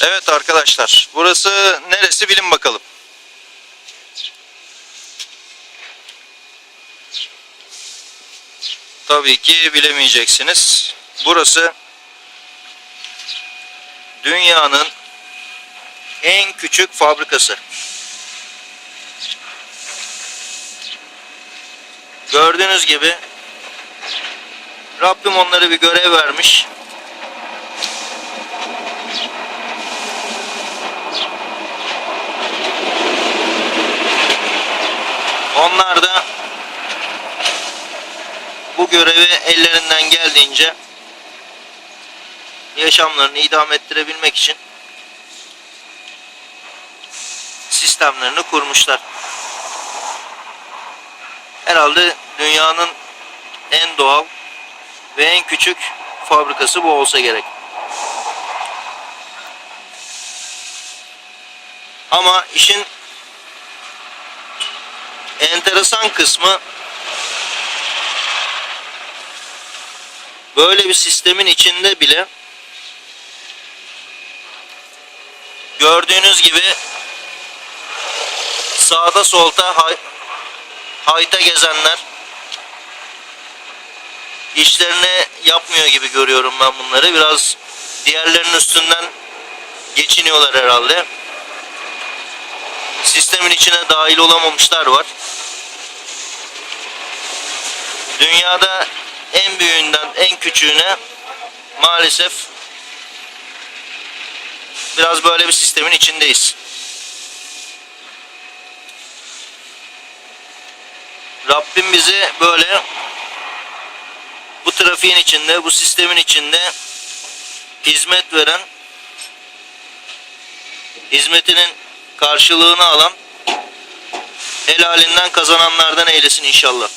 Evet arkadaşlar, burası neresi bilin bakalım. Tabii ki bilemeyeceksiniz. Burası dünyanın en küçük fabrikası. Gördüğünüz gibi Rabbim onlara bir görev vermiş. Onlar da bu görevi ellerinden geldiğince yaşamlarını idame ettirebilmek için sistemlerini kurmuşlar. Herhalde dünyanın en doğal ve en küçük fabrikası bu olsa gerek. Ama işin enteresan kısmı böyle bir sistemin içinde bile gördüğünüz gibi sağda solda hay, hayta gezenler işlerini yapmıyor gibi görüyorum ben bunları. Biraz diğerlerinin üstünden geçiniyorlar herhalde. Sistemin içine dahil olamamışlar var. Dünyada en büyüğünden en küçüğüne maalesef biraz böyle bir sistemin içindeyiz. Rabbim bizi böyle bu trafiğin içinde, bu sistemin içinde hizmet veren, hizmetinin karşılığını alan, helalinden kazananlardan eylesin inşallah.